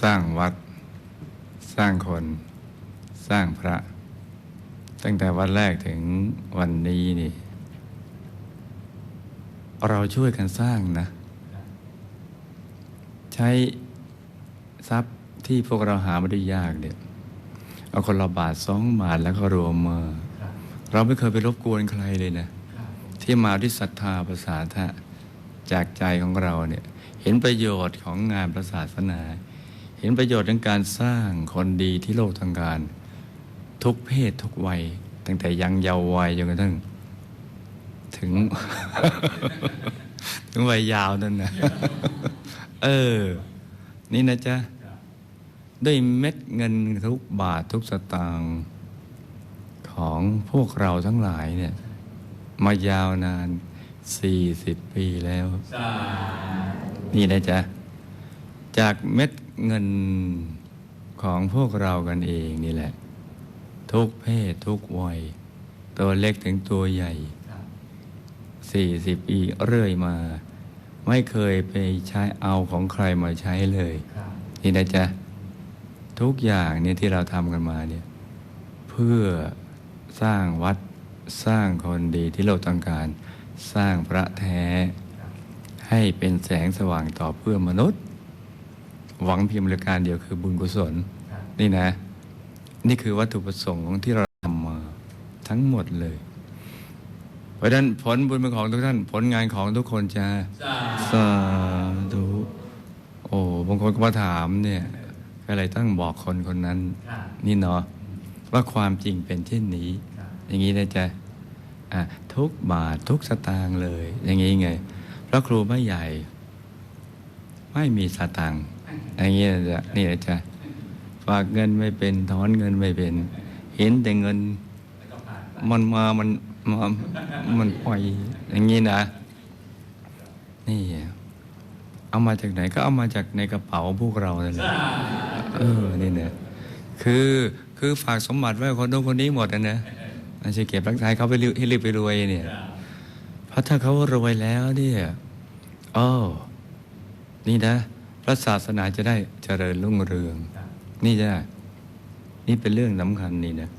สร้างวัด สร้างคน สร้างพระ ตั้งแต่วันแรกถึงวันนี้นี่ เราช่วยกันสร้างนะ ใช้ทรัพย์ที่พวกเราหาไม่ได้ยากเนี่ยเอาคนละบาทสองบาทแล้วก็รวมมาเราไม่เคยไปรบกวนใครเลยนะ ที่มาด้วยศรัทธาภาษาทะจากใจของเราเนี่ย เห็นประโยชน์ของงานพระศาสนา เห็นประโยชน์ในการสร้างคนดีที่โลกทางการ ทุกเพศทุกวัย ตั้งแต่ยังเยาว์วัยจนกระทั่งถึง ถึงวัยยาวนั่นนะเออ นี่นะจ๊ะด้วยเม็ดเงินทุกบาททุกสตางค์ของพวกเราทั้งหลายเนี่ย มายาวนาน 40 ปีแล้ว นี่นะจ๊ะ จากเม็ดเงินของพวกเรากันเองนี่แหละ ทุกเพศทุกวัย ตัวเล็กถึงตัวใหญ่ 40 ปีเรื่อยมา ไม่เคยไปใช้เอาของใครมาใช้เลย นี่นะจ๊ะ ทุกอย่างเนี่ยที่เราทำกันมาเนี่ยเพื่อสร้างวัดสร้างคนดีที่เราต้องการ สร้างพระแท้ ให้เป็นแสงสว่างต่อเพื่อมนุษย์ หวังเพียงบริการเดียวคือบุญกุศลนี่นะ นี่คือวัตถุประสงค์ของที่เราทำมาทั้งหมดเลย เพราะฉะนั้นผลบุญเป็นของทุกท่าน ผลงานของทุกคนจะสาธุโอ้บางคนก็มาถามเนี่ยก็เลยต้องบอกคนคนนั้น นี่เนาะว่าความจริงเป็นเช่นนี้ อย่างนี้นะจ๊ะอะทุกบาททุกสตางค์เลย อย่างนี้ไงพระครูไม่ใหญ่ ไม่มีสตางค์ อย่างนี้นะจ๊ะนี่จ๊ะฝากเงินไม่เป็นถอนเงินไม่เป็น เห็นแต่เงินมันมามันมามันปล่อยอย่างนี้นะ นี่เอามาจากไหนก็เอามาจากในกระเป๋าพวกเราเลยเออนี่เนี่ยคือคือฝากสมบัติไว้คนโน้นคนนี้หมดนะนะไม่ใช่เก็บรักษาให้เขาไปรีบให้รีบไปรวยเนี่ย เพราะถ้าเขารวยแล้วเนี่ยอ๋อนี่นะ พระศาสนาจะได้เจริญรุ่งเรือง นี่จะนี่เป็นเรื่องสำคัญนี่นะ